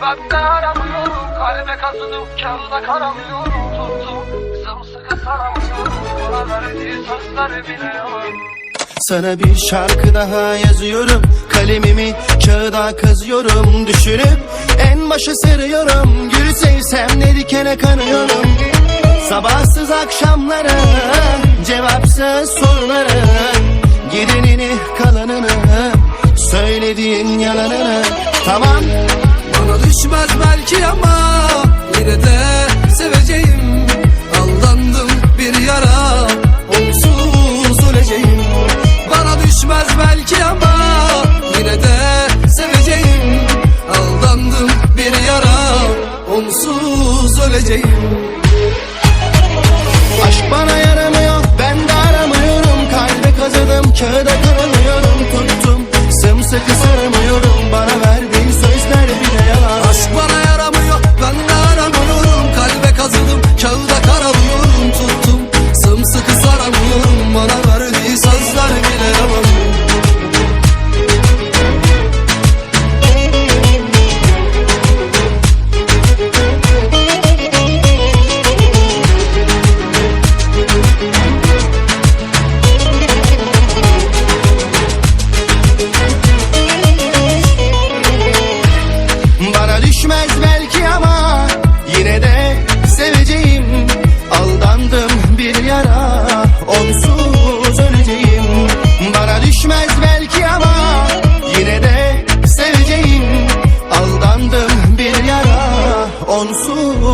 ben aramıyorum. Kalbe kazıdım kağıda karamıyorum. Tuttum sımsıkı saramıyorum. Bana verdiği sözler bile yalan Sana bir şarkı daha yazıyorum. Kalemimi kağıda kazıyorum. Düşünüp en başa sarıyorum. Gülü sevsem ne dikene kanıyorum. Sabahsız akşamlara Cevapsız sorulara Gidenini kalanını Söylediğin yalanını. Tamam Düşmez belki ama Yine de seveceğim. Aldandım bir yara Onsuz öleceğim. Bana düşmez belki ama Yine de seveceğim. Aldandım bir yara Onsuz öleceğim Tuttum. Sımsıkı saramıyorum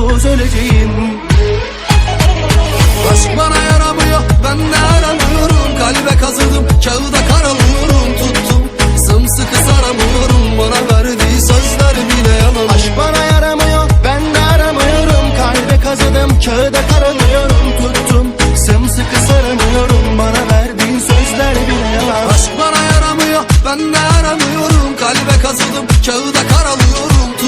Onsuz öleceğim. Aşk bana yaramıyor ben de aramıyorum. Kalbe kazıdım kağıda karalıyorum Tuttum sımsıkı saramıyorum. Bana verdiği sözler bile yalan. Aşk bana yaramıyor ben de aramıyorum. Kalbe kazıdım kağıda karalıyorum Tuttum sımsıkı saramıyorum. Bana verdiğin sözler bile yalan. Aşk bana yaramıyor ben de aramıyorum. Kalbe kazıdım kağıda karalıyorum Tuttum